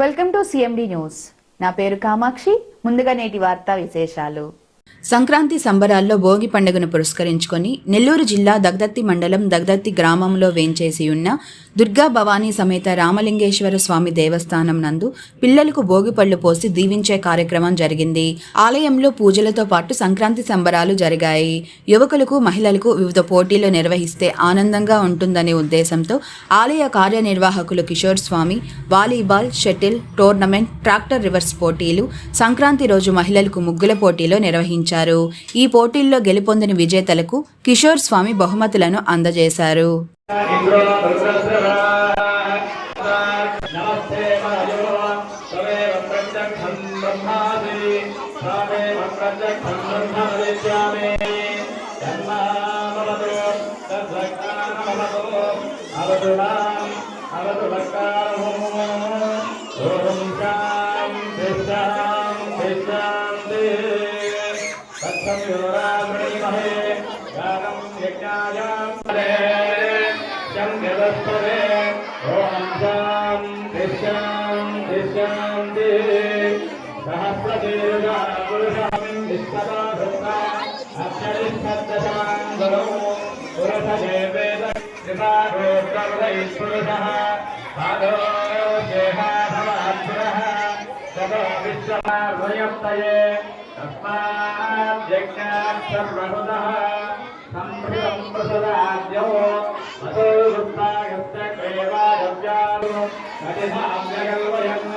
Welcome to CMD news. నా పేరు కామాక్షి. ముందుగా నేటి వార్తా విశేషాలు. సంక్రాంతి సంబరాల్లో భోగి పండుగను పురస్కరించుకొని నెల్లూరు జిల్లా దగ్దత్తి మండలం దగ్దత్తి గ్రామంలో వేంచేసి ఉన్న దుర్గా భవానీ సమేత రామలింగేశ్వర స్వామి దేవస్థానం నందు పిల్లలకు భోగిపళ్ళు పోసి దీవించే కార్యక్రమం జరిగింది. ఆలయంలో పూజలతో పాటు సంక్రాంతి సంబరాలు జరిగాయి. యువకులకు మహిళలకు వివిధ పోటీలు నిర్వహిస్తే ఆనందంగా ఉంటుందనే ఉద్దేశంతో ఆలయ కార్యనిర్వాహకులు Kishore Swami volleyball shuttle tournament tractor reverse పోటీలు సంక్రాంతి రోజు మహిళలకు ముగ్గుల పోటీలో నిర్వహించారు. ఈ పోటీల్లో గెలుపొందిన విజేతలకు కిషోర్ స్వామి బహుమతులను అందజేశారు. ఇంద్రో నమస్తే వాయో ప్రత్యక్షం బ్రహ్మాసి తావేవ ప్రత్యక్షం బ్రహ్మ వదిష్యామి జన్మామవతు అవతు శాంతి గానం యజ్ఞాయ शङ्करस्पदे ॐ शान्ति शान्ति शान्ति सहस्रदीर्घा पुरुषामिं विश्वता भक्ता अक्षरिष्ठदशाङ्गलो पुरुषदेवेद कृपारोद्गवैः पादो देहाभवात्पुरः ततो विश्वमार्वयप्तये तस्मात् यज्ञात् सर्वहुतः सम्भृतं प्रसदाद्यो कटिधाम्यगल्वयन्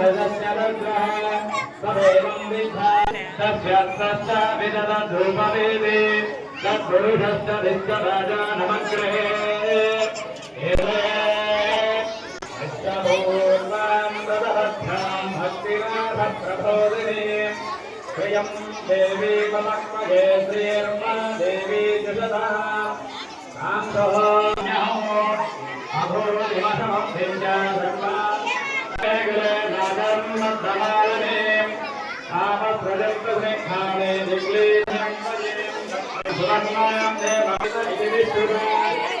मुखं निरस्तमहाशिवगमासीत् बाहू राजन्यः कृतः पूर्वधनश्च यत्तैश्चः अज्ञानमनसो जातः दत्तो सूर्यो अजायत मुखादिन्द्रश्चाक्षिश्च भ्रान्तमदस्तिकारे सर्वाणि रूपाणि विजित्य वीरहस्ते समाने कामस्रजन्तसिंहाने दिग्लेशं सुरत्मायं देवाय इति विष्णुः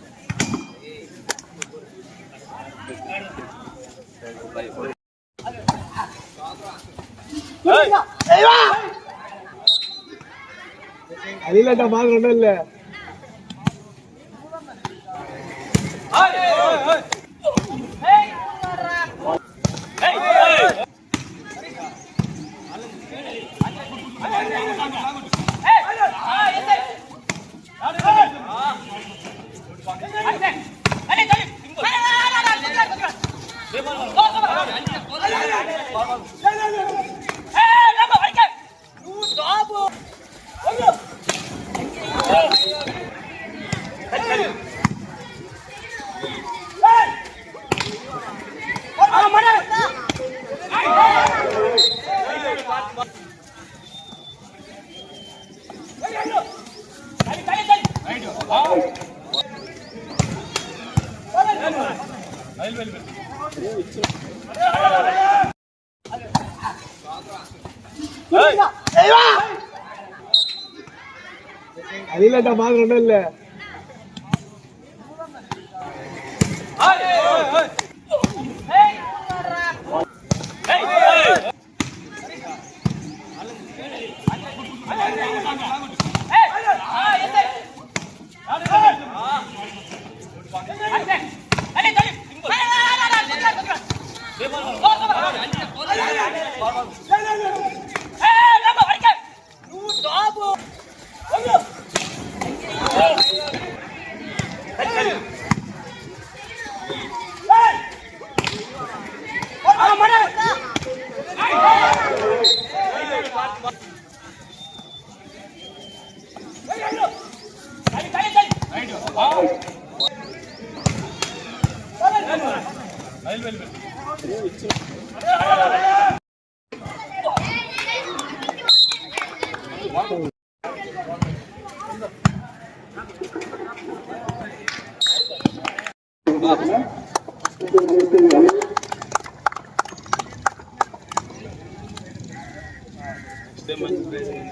அழிலாட்டா பாக்குற ஒண்ணும் இல்ல Vamos. அடியிலட்டா பாக்குறோம் இல்ல. Tem mais vezes.